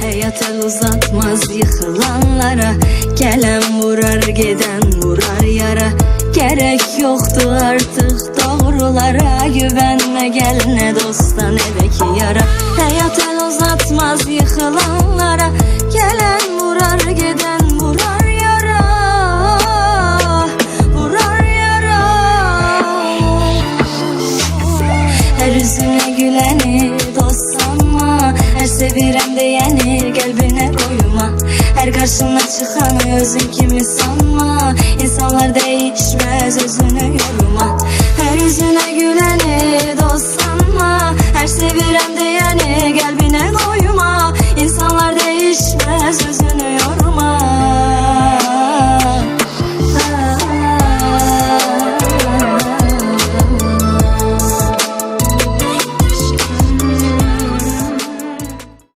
Hayat el uzatmaz yıkılanlara. Gelen vurar giden vurar yara. Gerek yoktu artık doğrulara. Güvenme gel ne dosta ne de ki yara. Hayat el uzatmaz yıkılanlara. Gelen vurar giden vurar yara. Vurar yara. Her üzüne güleni sevirem diyeni kalbine koyma Her karşına çıkanı özün kimi sanma. İnsanlar değişmez özünü yorma